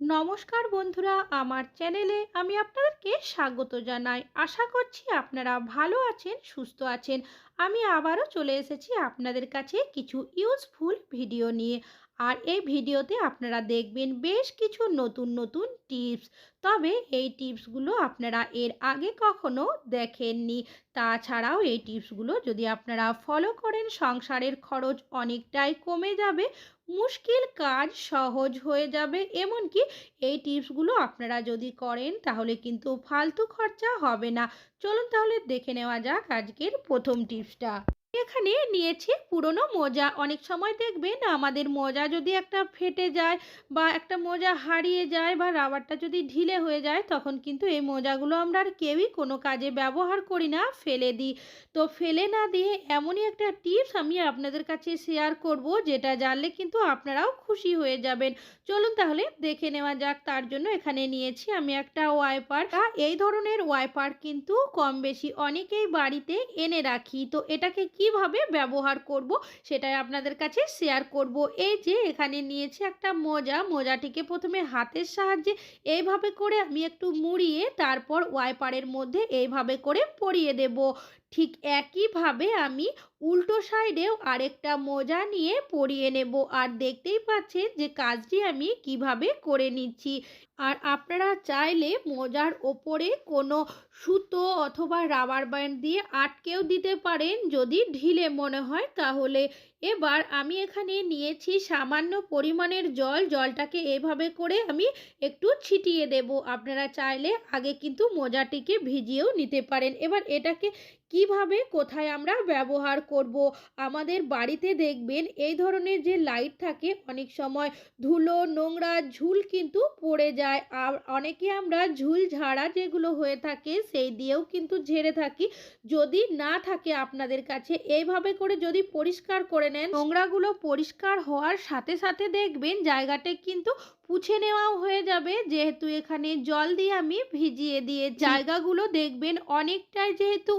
নমস্কার বন্ধুরা, আমার চ্যানেলে আমি আপনাদেরকে স্বাগত জানাই। আশা করছি আপনারা ভালো আছেন, সুস্থ আছেন। আমি আবারও চলে এসেছি আপনাদের কাছে কিছু ইউজফুল ভিডিও নিয়ে। আর এই ভিডিওতে আপনারা দেখবেন বেশ কিছু নতুন নতুন টিপস। তবে এই টিপসগুলো আপনারা এর আগে কখনো দেখেননি। তাছাড়াও এই টিপসগুলো যদি আপনারা ফলো করেন, সংসারের খরচ অনেকটাই কমে যাবে, মুশকিল কাজ সহজ হয়ে যাবে। এমনকি এই টিপসগুলো আপনারা যদি করেন, তাহলে কিন্তু ফালতু খরচা হবে না। চলুন তাহলে দেখে নেওয়া যাক আজকের প্রথম টিপসটা। এখানে নিয়েছি পুরনো মোজা। অনেক সময় দেখবেন আমাদের মোজা যদি একটা ফেটে যায় বা একটা মোজা হারিয়ে যায় বা রাবারটা যদি ঢিলে হয়ে যায়, তখন কিন্তু এই মোজাগুলো আমরা আর কেউই কোনো কাজে ব্যবহার করি না, ফেলে দিই। তো ফেলে না দিয়ে এমনই একটা টিপস আমি আপনাদের কাছে শেয়ার করব, যেটা জানলে কিন্তু আপনারাও খুশি হয়ে যাবেন। চলুন তাহলে দেখে নেওয়া যাক, তার জন্য এখানে নিয়েছি আমি একটা ওয়াইপার। এই ধরনের ওয়াইপার কিন্তু কম বেশি অনেকেই বাড়িতে এনে রাখি। তো এটাকে কীভাবে ব্যবহার করব সেটাই আপনাদের কাছে শেয়ার করব। এই যে এখানে নিয়েছি একটা মোজা, মোজাটিকে প্রথমে হাতের সাহায্যে এইভাবে করে আমি একটু মুড়িয়ে তারপর ওয়াইপারের মধ্যে এইভাবে করে পরিয়ে দেব। ঠিক একইভাবে আমি উল্টো সাইডেও আরেকটা মোজা নিয়ে পরিয়ে নেব। আর দেখতেই পাচ্ছেন যে কাজটি আমি কীভাবে করে নিচ্ছি। আর আপনারা চাইলে মোজার ওপরে কোনো সুতো অথবা রাবার ব্যান্ড দিয়ে আটকেও দিতে পারেন যদি ঢিলে মনে হয়। তাহলে এবার আমি এখানে নিয়েছি সামান্য পরিমাণের জল। জলটাকে এভাবে করে আমি একটু ছিটিয়ে দেব। আপনারা চাইলে আগে কিন্তু মোজাটিকে ভিজিয়েও নিতে পারেন। এবার এটাকে কীভাবে কোথায় আমরা ব্যবহার করব আমাদের বাড়িতে দেখবেন এই ধরনের যে লাইট থাকে অনেক সময় ধুলো নোংরা ঝুল কিন্তু পড়ে যায়। আর অনেকে আমরা ঝুল ঝাড়া যেগুলো হয়ে থাকে সেই দিয়েও কিন্তু ঝেড়ে থাকি। যদি না থাকে আপনাদের কাছে এইভাবে করে যদি পরিষ্কার করে নেন নোংরাগুলো পরিষ্কার হওয়ার সাথে সাথে দেখবেন জায়গাটা কিন্তু পুছে নেওয়াও হয়ে যাবে। যেহেতু এখানে জল দিয়ে আমি ভিজিয়ে দিয়ে জায়গাগুলো দেখবেন অনেকটাই যেহেতু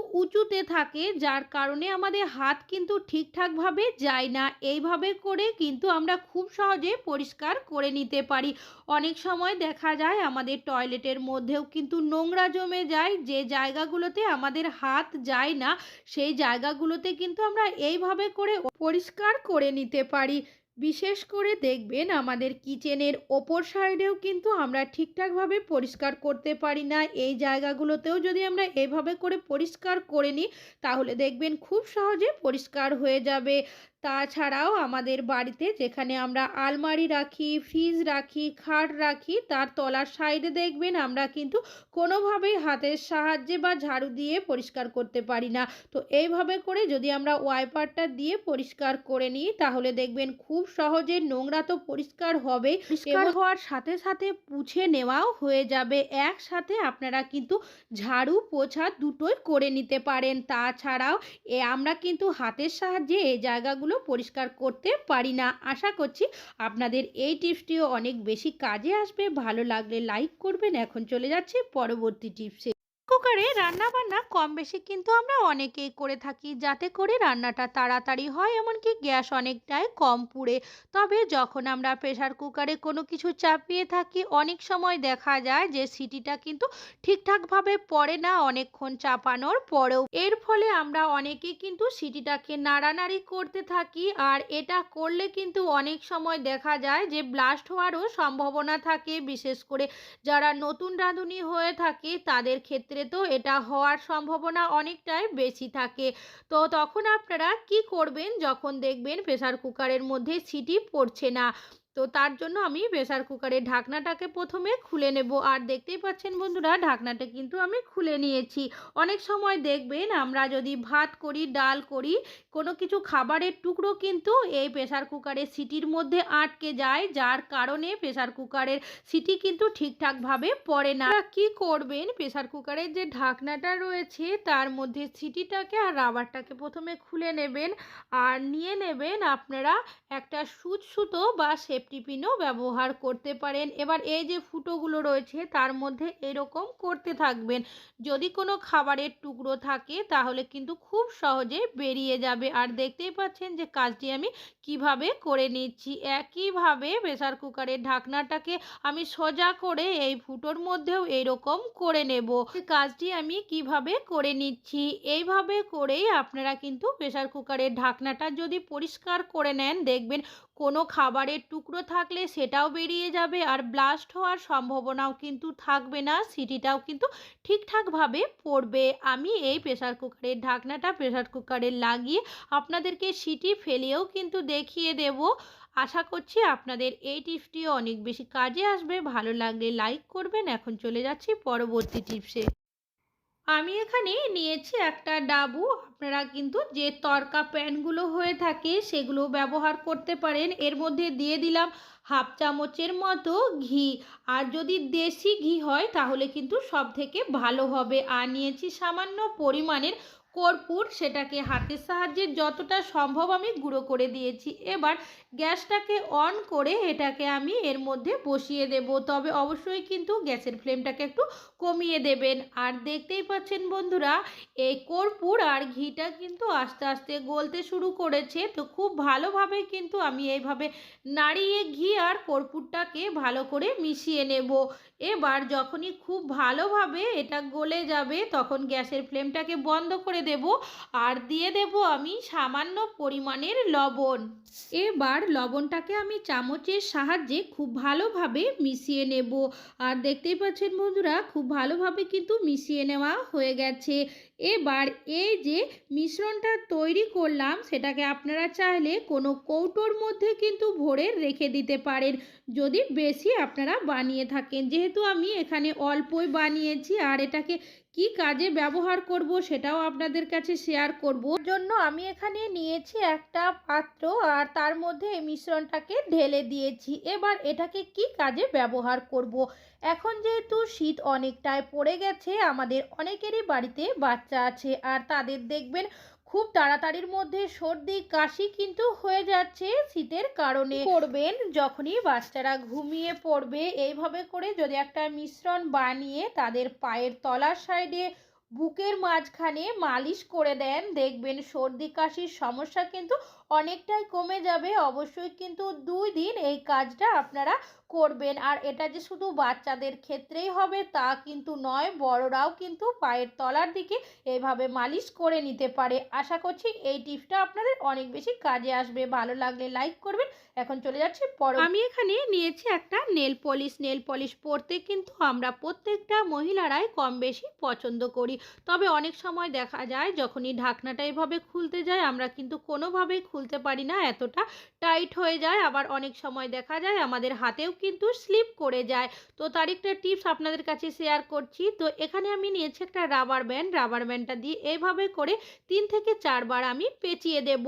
উঁচুতে থাকে, যার কারণে আমাদের হাত কিন্তু ঠিকঠাকভাবে যায় না। এইভাবে করে কিন্তু আমরা খুব সহজে পরিষ্কার করে নিতে পারি। অনেক সময় দেখা যায় আমাদের টয়লেটের মধ্যেও কিন্তু নোংরা জমে যায়, যে জায়গাগুলোতে আমাদের হাত যায় না, সেই জায়গাগুলোতে কিন্তু আমরা এইভাবে করে পরিষ্কার করে নিতে পারি। বিশেষ করে দেখবেন আমাদের কিচেনের ওপর সাইডেও কিন্তু আমরা ঠিকঠাকভাবে পরিষ্কার করতে পারি না। এই জায়গাগুলোতেও যদি আমরা এভাবে করে পরিষ্কার করে নিই, তাহলে দেখবেন খুব সহজে পরিষ্কার হয়ে যাবে। তাছাড়াও আমাদের বাড়িতে যেখানে আমরা আলমারি রাখি ফ্রিজ রাখি খাট রাখি তার তলার সাইডে দেখবেন আমরা কিন্তু কোনোভাবেই হাতের সাহায্যে বা ঝাড়ু দিয়ে পরিষ্কার করতে পারি না। তো এইভাবে করে যদি আমরা ওয়াইপারটা দিয়ে পরিষ্কার করে নিই তাহলে দেখবেন খুব সহজে নোংরা তো পরিষ্কার হবে। পরিষ্কার হওয়ার সাথে সাথে পুছে নেওয়াও হয়ে যাবে। একসাথে আপনারা কিন্তু ঝাড়ু পোছা দুটোই করে নিতে পারেন। তাছাড়াও এ আমরা কিন্তু হাতের সাহায্যে এই জায়গাগুলো পরিষ্কার করতে পারি না। আশা করছি আপনাদের এই টিপসটিও অনেক বেশি কাজে আসবে। ভালো লাগলে লাইক করবেন। এখন চলে যাচ্ছে পরবর্তী টিপসে। কুকারে রান্না বান্না কম বেশি কিন্তু আমরা অনেকেই করে থাকি। যাতে করে রান্নাটা তাড়াতাড়ি হয়, এমনকি গ্যাস অনেকটাই কম পুড়ে। তবে যখন আমরা প্রেশার কুকারে কোনো কিছু চাপিয়ে থাকি, অনেক সময় দেখা যায় যে সিটিটা কিন্তু ঠিকঠাকভাবে পড়ে না অনেকক্ষণ চাপানোর পরেও। এর ফলে আমরা অনেকে কিন্তু সিটিটাকে নাড়ানাড়ি করতে থাকি, আর এটা করলে কিন্তু অনেক সময় দেখা যায় যে ব্লাস্ট হওয়ারও সম্ভাবনা থাকে। বিশেষ করে যারা নতুন রাঁধুনি হয়ে থাকে, তাদের ক্ষেত্রে তো এটা হওয়ার সম্ভাবনা অনেকটাই বেশি থাকে। তো তখন আপনারা কি করবেন? যখন দেখবেন প্রেসার কুকারের মধ্যে সিটি পড়ছে না। তো তার জন্য আমি প্রেসার কুকারের ঢাকনাটাকে প্রথমে খুলে নেব। আর দেখতেই পাচ্ছেন বন্ধুরা, ঢাকনাটা কিন্তু আমি খুলে নিয়েছি। অনেক সময় দেখবেন আমরা যদি ভাত করি, ডাল করি, কোনো কিছু খাবারের টুকরো কিন্তু এই প্রেসার কুকারের সিটির মধ্যে আটকে যায়, যার কারণে প্রেসার কুকারের সিটি কিন্তু ঠিকঠাকভাবে পড়ে না। কি করবেন? প্রেসার কুকারের যে ঢাকনাটা রয়েছে, তার মধ্যে সিটিটাকে আর রাবারটাকে প্রথমে খুলে নেবেন। আর নিয়ে নেবেন আপনারা একটা সুচ সুতো বা সেপ টিফিনও ব্যবহার করতে পারেন। এবার এই যে ফুটোগুলো রয়েছে, তার মধ্যে এরকম করতে থাকবেন। যদি কোনো খাবারের টুকরো থাকে, তাহলে কিন্তু খুব সহজে বেরিয়ে যাবে। আর দেখতেই পাচ্ছেন যে কাজটি আমি কীভাবে করে নিচ্ছি। একইভাবে প্রেসার কুকারের ঢাকনাটাকে আমি সোজা করে এই ফুটোর মধ্যেও এরকম করে নেব। কাজটি আমি কীভাবে করে নিচ্ছি? এইভাবে করেই আপনারা কিন্তু প্রেসার কুকারের ঢাকনাটা যদি পরিষ্কার করে নেন, দেখবেন কোনো খাবারের টুকরো থাকলে সেটাও বেরিয়ে যাবে আর ব্লাস্ট হওয়ার সম্ভাবনাও কিন্তু থাকবে না, সিটিটাও কিন্তু ঠিকঠাকভাবে পড়বে। আমি এই প্রেসার কুকারের ঢাকনাটা প্রেসার কুকারে লাগিয়ে আপনাদেরকে সিটি ফেলেও কিন্তু দেখিয়ে দেব। আশা করছি আপনাদের এই টিপসটিও অনেক বেশি কাজে আসবে। ভালো লাগলে লাইক করবেন। এখন চলে যাচ্ছি পরবর্তী টিপসে। আমি এখানে নিয়েছি একটা ডাবু। আপনারা কিন্তু যে তরকা প্যানগুলো হয়ে থাকে সেগুলো ব্যবহার করতে পারেন। এর মধ্যে দিয়ে দিলাম হাফ চামচের মতো ঘি। আর যদি দেশি ঘি হয় তাহলে কিন্তু সব থেকে ভালো হবে। আর নিয়েছি সামান্য পরিমাণের কর্পূর সেটাকে হাতের সাহায্যে যতটা সম্ভব আমি গুঁড়ো করে দিয়েছি। এবার গ্যাসটাকে অন করে এটাকে আমি এর মধ্যে বসিয়ে দেব। তবে অবশ্যই কিন্তু গ্যাসের ফ্লেমটাকে একটু কমিয়ে দেবেন। আর দেখতেই পাচ্ছেন বন্ধুরা, এই কর্পূর আর ঘিটা কিন্তু আস্তে আস্তে গলতে শুরু করেছে। তো খুব ভালোভাবে কিন্তু আমি এইভাবে নাড়িয়ে ঘি আর কর্পূরটাকে ভালো করে মিশিয়ে নেব। এবার যখনই খুব ভালোভাবে এটা গলে যাবে, তখন গ্যাসের ফ্লেমটাকে বন্ধ করে দেব আর দিয়ে দেব আমি সামান্য পরিমাণের লবণ। এবার লবণটাকে আমি চামচের সাহায্যে খুব ভালোভাবে মিশিয়ে নেব। আর দেখতেই পাচ্ছেন বন্ধুরা, খুব ভালোভাবে কিন্তু মিশিয়ে নেওয়া হয়ে গেছে। এবার এই যে মিশ্রণটা তৈরি করলাম, সেটাকে আপনারা চাইলে কোনো কৌটোর মধ্যে কিন্তু ভরে রেখে দিতে পারেন। যদি বেশি আপনারা বানিয়ে থাকেন, যেহেতু আমি এখানে অল্পই বানিয়েছি আর এটাকে কি কাজে ব্যবহার করব সেটাও আপনাদের কাছে শেয়ার করব। জন্য আমি এখানে নিয়েছি একটা পাত্র আর তার মধ্যে এই মিশ্রণটাকে ঢেলে দিয়েছি। এবার এটাকে কি কাজে ব্যবহার করব? এখন যেহেতু শীত অনেকটাই পড়ে গেছে, আমাদের অনেকেরই বাড়িতে বাচ্চা আছে আর তাদের দেখবেন খুব তাড়াতাড়ির মধ্যে সর্দি কাশি কিন্তু হয়ে যাচ্ছে শীতের কারণে। করবেন। যখনই বাচ্চারা ঘুমিয়ে পড়বে এইভাবে করে যদি একটা মিশ্রণ বানিয়ে তাদের পায়ের তলার সাইডে বুকের মাঝখানে মালিশ করে দেন দেখবেন সর্দি কাশির সমস্যা কিন্তু অনেকটাই কমে যাবে, অবশ্যই কিন্তু দুই দিন এই কাজটা আপনারা করবেন। আর এটা যে শুধু বাচ্চাদের ক্ষেত্রেই হবে তা কিন্তু নয়, বড়রাও কিন্তু পায়ের তলার দিকে এভাবে মালিশ করে নিতে পারে। আশা করছি এই টিপসটা আপনাদের অনেক বেশি কাজে আসবে। ভালো লাগলে লাইক করবেন। এখন চলে যাচ্ছি পর আমি এখানে নিয়েছি একটা নেল পলিশ। নেল পলিশ পরতে কিন্তু আমরা প্রত্যেকটা মহিলারাই কম বেশি পছন্দ করি। তবে অনেক সময় দেখা যায় যখনই ঢাকনাটা এভাবে খুলতে যায়, আমরা কিন্তু কোনোভাবেই খুলতে পারি না এতটা টাইট হয়ে যায়। আবার অনেক সময় দেখা যায় আমাদের হাতেও কিন্তু স্লিপ করে যায়। তো তার একটা টিপস আপনাদের কাছে শেয়ার করছি। তো এখানে আমি নিয়েছি একটা রাবার ব্যান্ড। রাবার ব্যান্ডটা দিয়ে এইভাবে করে তিন থেকে চারবার আমি পেঁচিয়ে দেব।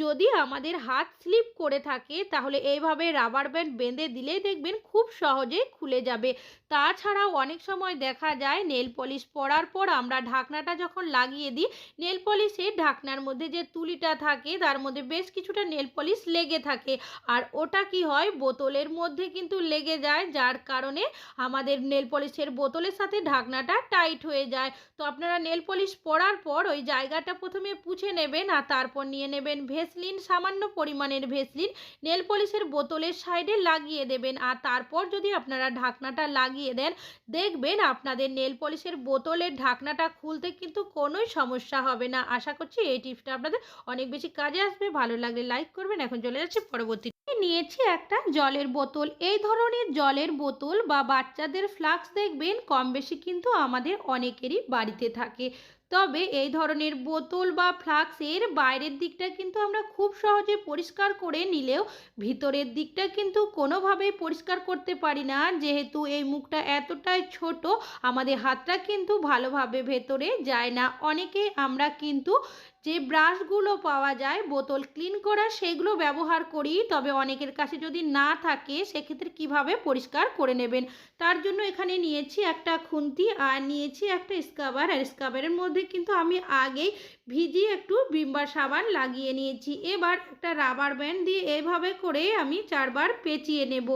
যদি আমাদের হাত স্লিপ করে থাকে, তাহলে এইভাবে রাবার ব্যান্ড বেঁধে দিলেই দেখবেন খুব সহজে খুলে যাবে। তাছাড়াও অনেক সময় দেখা যায় নেল পলিশ পরার পর আমরা ঢাকনাটা যখন লাগিয়ে দিই, নেল পলিশের ঢাকনার মধ্যে যে তুলিটা থাকে, তার মধ্যে বেশ কিছুটা নেল পলিশ লেগে থাকে। আর ওটা কি হয়, বোতলের মধ্যে কিন্তু লেগে যায়, যার কারণে আমাদের নেল পলিশের বোতলের সাথে ঢাকনাটা টাইট হয়ে যায়। তো আপনারা নেল পলিশ পরার পর ওই জায়গাটা প্রথমে পুছে নেবেন আর তারপর নিয়ে নেবেন ভেসলিন, সামান্য পরিমাণের ভেসলিন। নেল পলিশের বোতলের সাইডে লাগিয়ে দেবেন আর তারপর যদি আপনারা ঢাকনাটা লাগিয়ে দেন, দেখবেন আপনাদের নেল পলিশের বোতলের ঢাকনাটা খুলতে কিন্তু কোনোই সমস্যা হবে না। আশা করছি এই টিপসটা আপনাদের অনেক বেশি কাজে আসবে। ভালো লাগলে লাইক করবেন। এখন চলে যাচ্ছে পরবর্তী। নিয়েছি একটা জলের বোতল। এই ধরনের জলের বোতল বা বাচ্চাদের ফ্লাক্স দেখবেন কম বেশি কিন্তু আমাদের অনেকেরই বাড়িতে থাকে। তবে এই ধরনের বোতল বা ফ্লাক্সের বাইরের দিকটা কিন্তু আমরা খুব সহজে পরিষ্কার করে নিলেও ভিতরের দিকটা কিন্তু কোনোভাবেই পরিষ্কার করতে পারি না। যেহেতু এই মুখটা এতটাই ছোট, আমাদের হাতটা কিন্তু ভালোভাবে ভেতরে যায় না। অনেকে আমরা কিন্তু যে ব্রাশগুলো পাওয়া যায়, বোতল ক্লিন করার সেগুলো ব্যবহার করি। তবে অনেকের কাছে যদি না থাকে, সেক্ষেত্রে কীভাবে পরিষ্কার করে নেবেন? তার জন্য এখানে নিয়েছি একটা খুন্তি আর নিয়েছি একটা স্কাবার। আর স্কাবারের মধ্যে কিন্তু আমি আগেই ভিজিয়ে একটু বিম্বার সাবান লাগিয়ে নিয়েছি। এবার একটা রাবার ব্যান্ড দিয়ে এভাবে করে আমি চারবার পেঁচিয়ে নেব।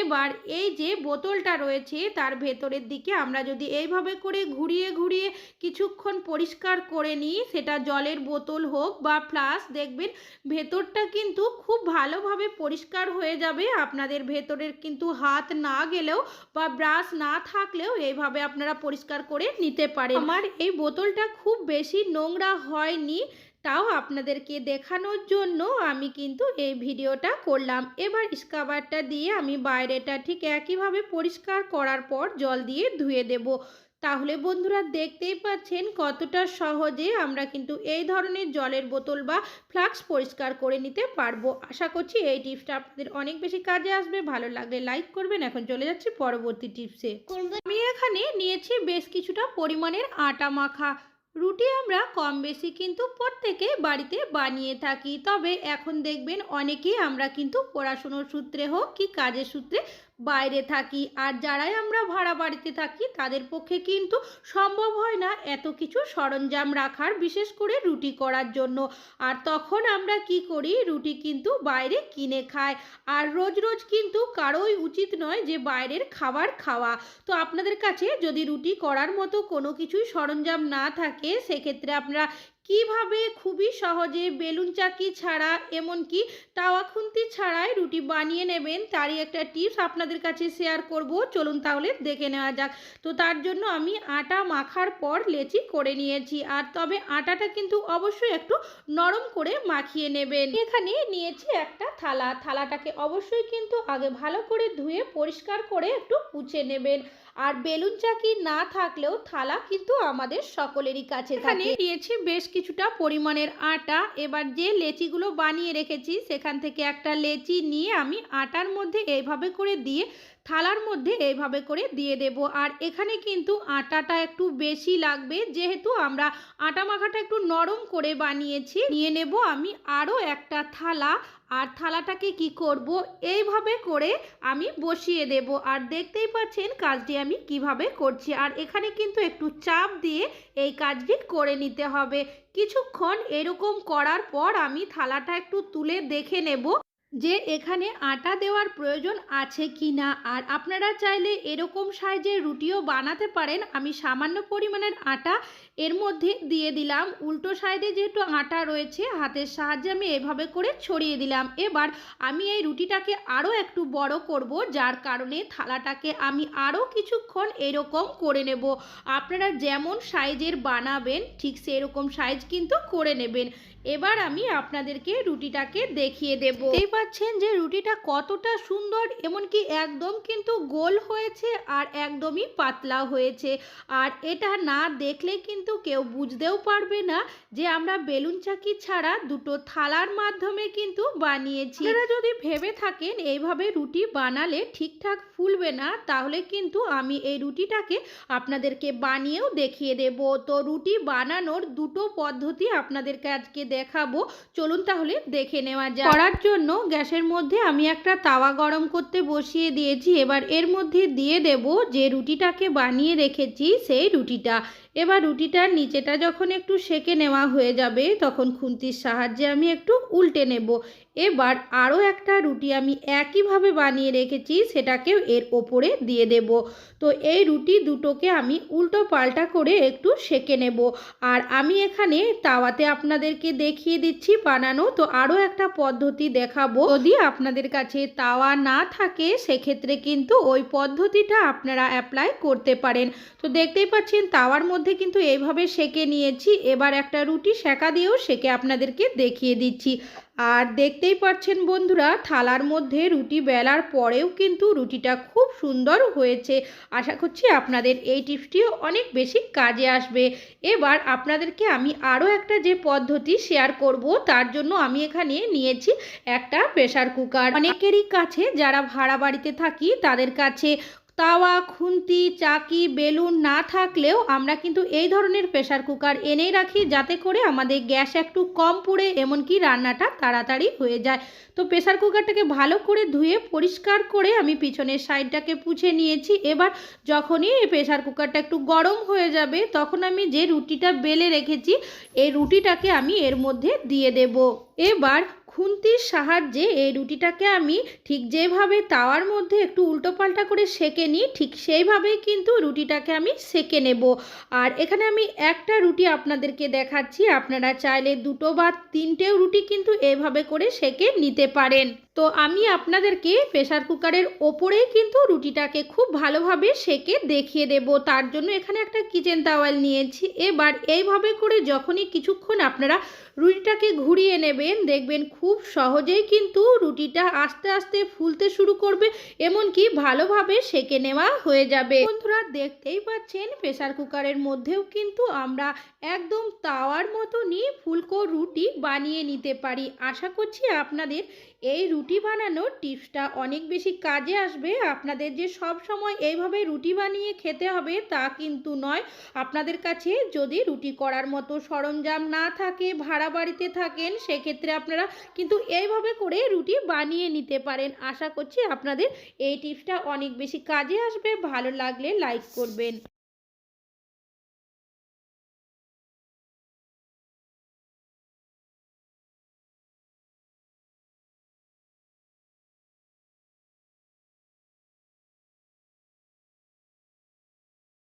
এবার এই যে বোতলটা রয়েছে তার ভেতরের দিকে আমরা যদি এইভাবে করে ঘুরিয়ে ঘুরিয়ে কিছুক্ষণ পরিষ্কার করে নিই, সেটা জলের বোতল হোক বা ফ্লাস, দেখবেন ভেতরটা কিন্তু খুব ভালোভাবে পরিষ্কার হয়ে যাবে। আপনাদের ভেতরের কিন্তু হাত না গেলেও বা ব্রাশ না থাকলেও এইভাবে আপনারা পরিষ্কার করে নিতে পারেন। আমার এই বোতলটা খুব বেশি নোংরা হয়নি, তাও আপনাদেরকে দেখানোর জন্য আমি কিন্তু এই ভিডিওটা করলাম। এবার স্কাবারটা দিয়ে আমি বাইরেটা ঠিক একইভাবে পরিষ্কার করার পর জল দিয়ে ধুয়ে দেব। তাহলে বন্ধুরা দেখতেই পাচ্ছেন কতটা সহজে আমরা কিন্তু এই ধরনের জলের বোতল বা ফ্লাক্স পরিষ্কার করে নিতে পারব। আশা করছি এই টিপসটা আপনাদের অনেক বেশি কাজে আসবে। ভালো লাগলে লাইক করবেন। এখন চলে যাচ্ছি পরবর্তী টিপসে। আমি এখানে নিয়েছি বেশ কিছুটা পরিমাণের আটা মাখা। রুটি আমরা কম বেশি কিন্তু প্রত্যেকে বাড়িতে বানিয়ে থাকি। তবে এখন দেখবেন অনেকেই আমরা কিন্তু পড়াশুনোর সূত্রে হোক কি কাজের সূত্রে বাইরে থাকি। আর যারাই আমরা ভাড়া বাড়িতে থাকি, তাদের পক্ষে কিন্তু সম্ভব হয় না এত কিছু সরঞ্জাম রাখার, বিশেষ করে রুটি করার জন্য। আর তখন আমরা কি করি, রুটি কিন্তু বাইরে কিনে খাই। আর রোজ রোজ কিন্তু কারোই উচিত নয় যে বাইরের খাবার খাওয়া। তো আপনাদের কাছে যদি রুটি করার মতো কোনো কিছুই সরঞ্জাম না থাকে, সেক্ষেত্রে আপনারা কীভাবে খুবই সহজে বেলুন চাকি ছাড়া এমনকি তাওয়া খুন্তি ছাড়াই রুটি বানিয়ে নেবেন তারই একটা টিপস আপনাদের কাছে শেয়ার করব। চলুন তাহলে দেখে নেওয়া যাক। তো তার জন্য আমি আটা মাখার পর লেচি করে নিয়েছি। আর তবে আটাটা কিন্তু অবশ্যই একটু নরম করে মাখিয়ে নেবেন। এখানে নিয়েছি একটা থালা। থালাটাকে অবশ্যই কিন্তু আগে ভালো করে ধুয়ে পরিষ্কার করে একটু মুছে নেবেন। আর বেলুন চাকি না থাকলেও থালা কিন্তু আমাদের সকলেরই কাছে এখানে দিয়েছি বেশ কিছুটা পরিমাণের আটা। এবার যে লেচিগুলো বানিয়ে রেখেছি, সেখান থেকে একটা লেচি নিয়ে আমি আটার মধ্যে এইভাবে করে দিয়ে থালার মধ্যে এইভাবে করে দিয়ে দেব। আর এখানে কিন্তু আটাটা একটু বেশি লাগবে। যেহেতু আমরা আটা মাখাটা একটু নরম করে বানিয়েছি, নিয়ে নেব আমি আরও একটা থালা। আর থালাটাকে কি করব? এইভাবে করে আমি বসিয়ে দেব। আর দেখতেই পাচ্ছেন কাজটি আমি কীভাবে করছি। আর এখানে কিন্তু একটু চাপ দিয়ে এই কাজটি করে নিতে হবে। কিছুক্ষণ এরকম করার পর আমি থালাটা একটু তুলে দেখে নেব। যে এখানে আটা দেওয়ার প্রয়োজন আছে কি না? আর আপনারা চাইলে এরকম সাইজের রুটিও বানাতে পারেন। আমি সামান্য পরিমাণের আটা এর মধ্যে দিয়ে দিলাম। উল্টো সাইডে যেহেতু আটা রয়েছে, হাতের সাহায্যে আমি এভাবে করে ছড়িয়ে দিলাম। এবার আমি এই রুটিটাকে আরও একটু বড় করব, যার কারণে থালাটাকে আমি আরও কিছুক্ষণ এরকম করে নেব। আপনারা যেমন সাইজের বানাবেন, ঠিক সেরকম সাইজ কিন্তু করে নেবেন। এবার আমি আপনাদেরকে রুটিটাকে দেখিয়ে দেব। এই পাচ্ছেন যে রুটিটা কতটা সুন্দর, এমনকি একদম কিন্তু গোল হয়েছে আর একদমই পাতলা হয়েছে। আর এটা না দেখলে কিন্তু কেউ বুঝতেও পারবে না যে আমরা বেলুন চাকি ছাড়া দুটো থালার মাধ্যমে কিন্তু বানিয়েছি। আপনারা যদি ভেবে থাকেন এইভাবে রুটি বানালে ঠিকঠাক ফুলবে না তাহলে কিন্তু আমি এই রুটিটাকে আপনাদেরকে বানিয়েও দেখিয়ে দেব। তো রুটি বানানোর দুটো পদ্ধতি আপনাদেরকে আজকে দেখাবো। চলুন তাহলে দেখে নেওয়া যায় করার জন্য গ্যাসের মধ্যে আমি একটা তাওয়া গরম করতে বসিয়ে দিয়েছি। এবার এর মধ্যে দিয়ে দেব যে রুটিটাকে বানিয়ে রেখেছি সেই রুটিটা। এবার রুটিটার নিচেটা যখন একটু সেকে নেওয়া হয়ে যাবে, তখন খুন্তির সাহায্যে আমি একটু উল্টে নেব। এবার আরও একটা রুটি আমি একইভাবে বানিয়ে রেখেছি, সেটাকেও এর ওপরে দিয়ে দেব। তো এই রুটি দুটোকে আমি উল্টো পাল্টা করে একটু সেকে নেব। আর আমি এখানে তাওয়াতে আপনাদেরকে দেখিয়ে দিচ্ছি বানানো, তো আরও একটা পদ্ধতি দেখাবো। যদি আপনাদের কাছে তাওয়া না থাকে, সেক্ষেত্রে কিন্তু ওই পদ্ধতিটা আপনারা অ্যাপ্লাই করতে পারেন। তো দেখতেই পাচ্ছেন, তাওয়ার মধ্যে কিন্তু এইভাবে সেকে নিয়েছি। এবার একটা রুটি সেকা দিয়েও সেকে আপনাদেরকে দেখিয়ে দিচ্ছি। আর দেখতেই পাচ্ছেন বন্ধুরা, থালার মধ্যে রুটি বেলার পরেও কিন্তু রুটিটা খুব সুন্দর হয়েছে। আশা করছি আপনাদের এই টিপসটিও অনেক বেশি কাজে আসবে। এবার আপনাদেরকে আমি আরও একটা যে পদ্ধতি শেয়ার করব, তার জন্য আমি এখানে নিয়েছি একটা প্রেসার কুকার। অনেকেরই কাছে, যারা ভাড়া বাড়িতে থাকি, তাদের কাছে তাওয়া, খুন্তি, চাকি, বেলুন না থাকলেও আমরা কিন্তু এই ধরনের প্রেসার কুকার এনেই রাখি যাতে করে আমাদের গ্যাস একটু কম পুড়ে এমনকি রান্নাটা তাড়াতাড়ি হয়ে যায়। তো প্রেসার কুকারটাকে ভালো করে ধুয়ে পরিষ্কার করে আমি পিছনের সাইডটাকে পুছে নিয়েছি। এবার যখনই এই প্রেসার কুকারটা একটু গরম হয়ে যাবে তখন আমি যে রুটিটা বেলে রেখেছি, এই রুটিটাকে আমি এর মধ্যে দিয়ে দেব। এবার খুন্তির সাহায্যে এই রুটিটাকে আমি ঠিক যেভাবে তাওয়ার মধ্যে একটু উল্টোপাল্টা করে সেকে নিই, ঠিক সেইভাবেই কিন্তু রুটিটাকে আমি সেকে নেব। আর এখানে আমি একটা রুটি আপনাদেরকে দেখাচ্ছি, আপনারা চাইলে দুটো বা তিনটেও রুটি কিন্তু এভাবে করে সেকে নিতে পারেন। তো আমি আপনাদেরকে প্রেসার কুকারের ওপরেই কিন্তু রুটিটাকে খুব ভালোভাবে সেকে দেখিয়ে দেব। তার জন্য এখানে একটা কিচেন তাওয়াল নিয়েছি। এবার এইভাবে করে যখনই কিছুক্ষণ আপনারা রুটিটাকে ঘুরিয়ে নেবেন, দেখবেন খুব সহজেই কিন্তু রুটিটা আস্তে আস্তে ফুলতে শুরু করবে, এমনকি ভালোভাবে সেকে নেওয়া হয়ে যাবে। বন্ধুরা, দেখতেই পাচ্ছেন প্রেশার কুকারের মধ্যেও কিন্তু আমরা একদম তাওয়ার মতনই ফুলকো রুটি বানিয়ে নিতে পারি। আশা করছি আপনাদের এই রুটি বানানোর টিপসটা অনেক বেশি কাজে আসবে। আপনাদের যে সব সময় এইভাবে রুটি বানিয়ে খেতে হবে তা কিন্তু নয়। আপনাদের কাছে যদি রুটি করার মতো সরঞ্জাম না থাকে, ভাড়া বাড়িতে থাকেন, সেক্ষেত্রে আপনারা কিন্তু এইভাবে করে রুটি বানিয়ে নিতে পারেন। আশা করছি আপনাদের এই টিপসটা অনেক বেশি কাজে আসবে। ভালো লাগলে লাইক করবেন।